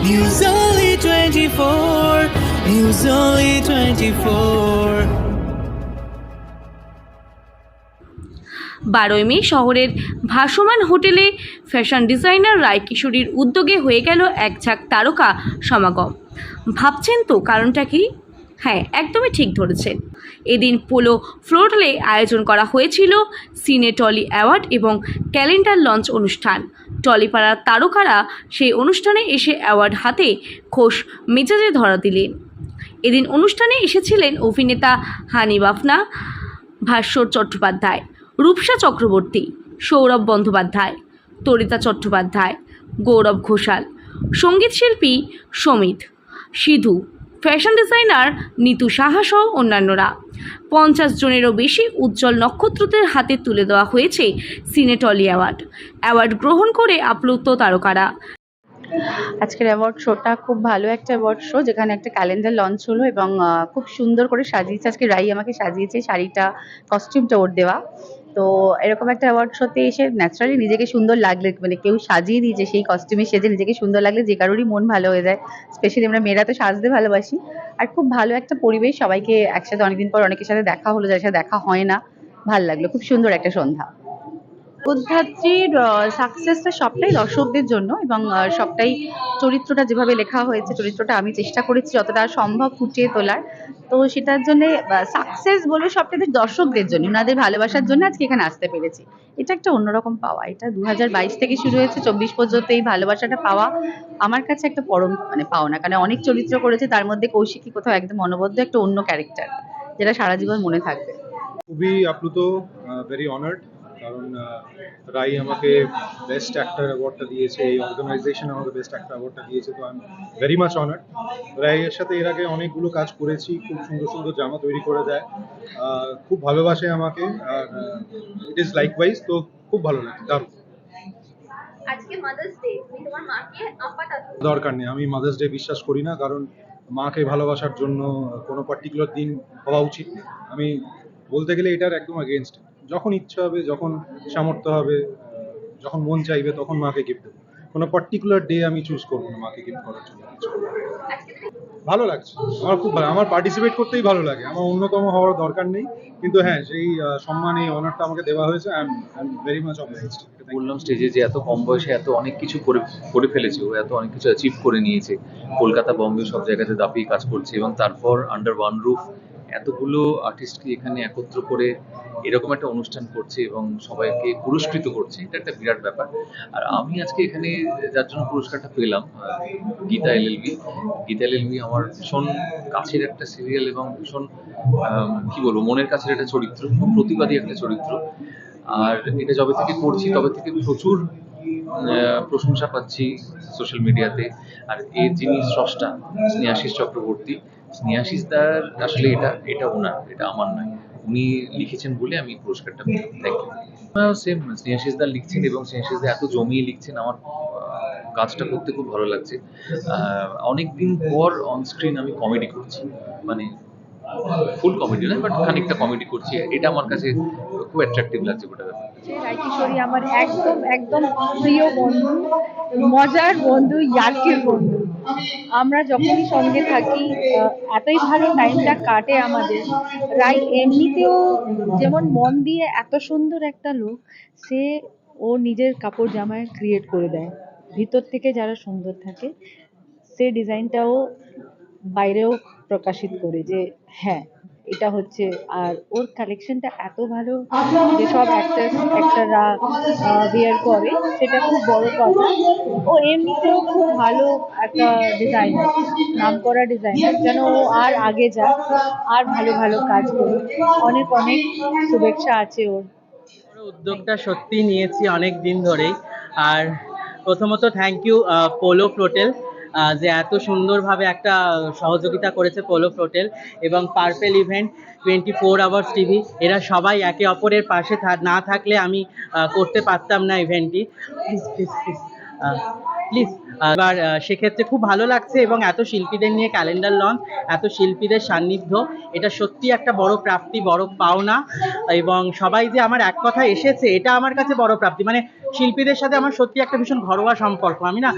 News Only 24. News Only 24. বারোই মে শহরের ভাসমান হোটেলে ফ্যাশন ডিজাইনার রায় কিশোরীর উদ্যোগে হয়ে গেল এক ঝাঁক তারকা সমাগম ভাবছেন তো কারণটা কি হ্যাঁ একদমই ঠিক ধরেছেন এদিন পোলো ফ্লোরলে আয়োজন করা হয়েছিল সিনেটলি অ্যাওয়ার্ড এবং ক্যালেন্ডার লঞ্চ অনুষ্ঠান টলিপাড়ার তারকারা সেই অনুষ্ঠানে এসে অ্যাওয়ার্ড হাতে খোশ মেজাজে ধরা দিলেন। এদিন অনুষ্ঠানে এসেছিলেন অভিনেতা হানি বাফনা ভাস্বর চট্টোপাধ্যায়, রূপসা চক্রবর্তী, সৌরভ বন্দ্যোপাধ্যায়, তরিতা চট্টোপাধ্যায়, গৌরব ঘোষাল, সংগীত শিল্পী সমিত, সিধু, ফ্যাশন ডিজাইনার নিতু সাহা সহ অন্যান্যরা। পঞ্চাশ জনেরও বেশি উজ্জ্বল নক্ষত্রদের হাতে তুলে দেওয়া হয়েছে সিনেটলি অ্যাওয়ার্ড। অ্যাওয়ার্ড গ্রহণ করে আপ্লুত তারকারা। আজকের অ্যাওয়ার্ড শোটা খুব ভালো একটা অ্যাওয়ার্ড শো, যেখানে একটা ক্যালেন্ডার লঞ্চ হলো এবং খুব সুন্দর করে সাজিয়েছে। আজকে রাই আমাকে সাজিয়েছে শাড়িটা কস্টিউমটা ওর দেওয়া। তো এরকম একটা অ্যাওয়ার্ড শোতে এসে ন্যাচারালি নিজেকে সুন্দর লাগলে মানে কেউ সাজিয়ে দিয়েছে সেই কস্টিউমে সেজে নিজেকে সুন্দর লাগলে যে কারোরই মন ভালো হয়ে যায়। স্পেশালি আমরা মেয়েরা তো সাজতে ভালোবাসি। আর খুব ভালো একটা পরিবেশ সবাইকে একসাথে অনেকদিন পর অনেকের সাথে দেখা হলো যার সাথে দেখা হয় না, ভালো লাগল। খুব সুন্দর একটা সন্ধ্যা। উদ্ধাত্রীর সাকসেসটা সবটাই দর্শকদের জন্য এবং সবটাই চরিত্রটা যেভাবে লেখা হয়েছে, চরিত্রটা আমি চেষ্টা করেছি যতটা সম্ভব ফুটিয়ে তোলার। তো সেটার জন্য সাকসেস বলব সবটাই দর্শকদের জন্য ওনাদের ভালোবাসার জন্য আজকে এখানে আসতে পেরেছি। এটা একটা অন্যরকম পাওয়া, এটা দু হাজার বাইশ থেকে শুরু হয়েছে, চব্বিশ পর্যন্ত এই ভালোবাসাটা পাওয়া আমার কাছে একটা পরম মানে পাওনা। কারণ অনেক চরিত্র করেছে, তার মধ্যে কৌশিকী কোথাও একদম অনবদ্য, একটা অন্য ক্যারেক্টার যেটা সারা জীবন মনে থাকবে। খুবই আপ্লুত ভেরি অনার্ড কারণ রাই আমাকে বেস্ট অ্যাক্টর অ্যাওয়ার্ডটা দিয়েছে এই অর্গানাইজেশন আমাকে বেস্ট অ্যাক্টর অ্যাওয়ার্ডটা দিয়েছে তো I am very much honoured রাইয়ের সাথে এর আগে অনেকগুলো কাজ করেছি খুব সুন্দর সুন্দর জামা তৈরি করে দেয় খুব ভালোবাসে আমাকে আর ইট ইজ লাইক ওয়াইজ তো খুব ভালো লাগে দারুণ। আজকে মাদার্স ডে তুমি তোমার মাকে আপাতত দরকার নেই আমি মাদার্স ডে বিশ্বাস করি না কারণ মাকে ভালোবাসার জন্য কোনো পার্টিকুলার দিন হওয়া উচিত আমি বলতে গেলে এটার একদম এগেনস্ট যখন ইচ্ছা হবে, যখন সামর্থ্য হবে, যখন মন চাইবে, তখন মাকে গিফট দেবো। কোনো পার্টিকুলার ডে আমি চুজ করব না মাকে গিফট করার জন্য। ভালো লাগছে। আমার খুব ভালো আমার পার্টিসিপেট করতেই ভালো লাগে। আমার অন্যতম হওয়ার দরকার নেই। কিন্তু হ্যাঁ সেই সম্মান এই অনারটা আমাকে দেওয়া হয়েছে। I am very much obliged বললাম স্টেজে যে এত কম বয়সে এত অনেক কিছু করে করে ফেলেছে। ও এত অনেক কিছু অ্যাচিভ করে নিয়েছে। কলকাতা বম্বে সব জায়গাতে দাপিয়ে কাজ করছে এবং তারপর আন্ডার ওয়ান রুফ এতগুলো আর্টিস্টকে এখানে একত্র করে এরকম একটা অনুষ্ঠান করছে এবং সবাইকে পুরস্কৃত করছে, এটা একটা বিরাট ব্যাপার। আর আমি আজকে এখানে যার জন্য পুরস্কারটা পেলাম গীতা এলএলবি গীতা এলএলবি আমার ভীষণ কাছের একটা সিরিয়াল এবং ভীষণ কি বলব, মনের কাছের একটা চরিত্র খুব প্রতিবাদী একটা চরিত্র। আর এটা যবে থেকে করছি, তবে থেকে প্রচুর প্রশংসা পাচ্ছি সোশ্যাল মিডিয়াতে আর এর যিনি স্রষ্টা, স্নেহাশিস চক্রবর্তী, স্নেহাশিস দার আসলে এটা এটা ওনার, এটা আমার নয়। উনি লিখেছেন বলে আমি পুরস্কারটা থ্যাংক সেম স্নেহাশিস দা লিখছেন এবং স্নেহাশিস দা এত জমিয়ে লিখছেন, আমার কাজটা করতে খুব ভালো লাগছে। অনেক দিন পর অনস্ক্রিন আমি কমেডি করছি। মানে ফুল কমেডি নয় বাট খানিকটা কমেডি করছি। এটা আমার কাছে খুব অ্যাট্রাকটিভ লাগছে গোটা ব্যাপার। রায় কিশোরী আমার একদম একদম প্রিয় বন্ধু, মজার বন্ধু, ইয়ার্কের বন্ধু। আমরা যখনই সঙ্গে থাকি এতই ভালো টাইমটা কাটে আমাদের। রায় এমনিতেও যেমন মন দিয়ে এত সুন্দর একটা লোক সে ও নিজের কাপড় জামায় ক্রিয়েট করে দেয়। ভিতর থেকে যারা সুন্দর থাকে, সে ডিজাইনটাও বাইরেও প্রকাশিত করে যে হ্যাঁ এটা হচ্ছে আর ওর কালেকশনটা এত ভালো যে সব অ্যাক্টার অ্যাক্টাররা বিয়ার করে সেটা খুব বড় কথা। ও এমনিতেও খুব ভালো একটা ডিজাইনার নাম করা ডিজাইনার যেন ও আর আগে যাক আর ভালো ভালো কাজ করুক। অনেক অনেক শুভেচ্ছা আছে ওর। পুরো উদ্যোগটা সত্যি নিয়েছি অনেক দিন ধরেই। আর প্রথমত থ্যাংক ইউ পোলো ফ্লোটেল যে এত সুন্দরভাবে একটা সহযোগিতা করেছে পোলো ফ্লোটেল এবং purple event twenty four hours TV এরা সবাই একে অপরের পাশে না থাকলে আমি করতে পারতাম না ইভেন্টটি প্লিজ প্লিজ প্লিজ প্লিজ এবার সেক্ষেত্রে খুব ভালো লাগছে এবং এত শিল্পীদের নিয়ে ক্যালেন্ডার লঞ্চ এত শিল্পীদের সান্নিধ্য, এটা সত্যি একটা বড় প্রাপ্তি, বড় পাওনা। এবং সবাই যে আমার এক কথা এসেছে, এটা আমার কাছে বড় প্রাপ্তি। মানে শিল্পীদের সাথে আমার সত্যি একটা ভীষণ ঘরোয়া সম্পর্ক। আমি না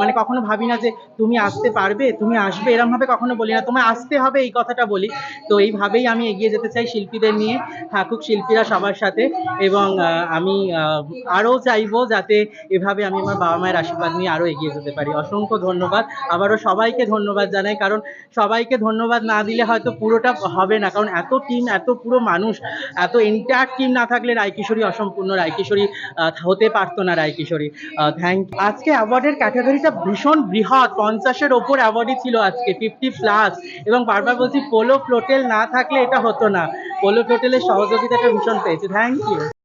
মানে কখনো ভাবি না যে তুমি আসতে পারবে, তুমি আসবে, এরমভাবে কখনো বলি না। তোমায় আসতে হবে, এই কথাটা বলি। তো এইভাবেই আমি এগিয়ে যেতে চাই শিল্পীদের নিয়ে, থাকুক শিল্পীরা সবার সাথে। এবং আমি আরও চাইব যাতে এভাবে আমি আমার বাবা মায়ের আশীর্বাদ নিয়ে আরও এগিয়ে যেতে পারি। অসংখ্য ধন্যবাদ। আবারও সবাইকে ধন্যবাদ জানাই, কারণ সবাইকে ধন্যবাদ না দিলে হয়তো পুরোটা হবে না। কারণ এত টিম এত পুরো মানুষ, এত এন্টায়ার টিম না থাকলে রায়কিশোরী অসম্পূর্ণ। রায়কিশোরী হতে পারতো না রায়কিশোরী। থ্যাংক আজকে অ্যাওয়ার্ডের ক্যাটাগরিটা ভীষণ বৃহৎ। পঞ্চাশের ওপর অ্যাওয়ার্ডই ছিল আজকে ফিফটি প্লাস এবং বারবার বলছি পোলো ফ্লোটেল না থাকলে এটা হতো না। পোলো ফ্লোটেলের সহযোগিতাটা ভীষণ পেয়েছে। Thank you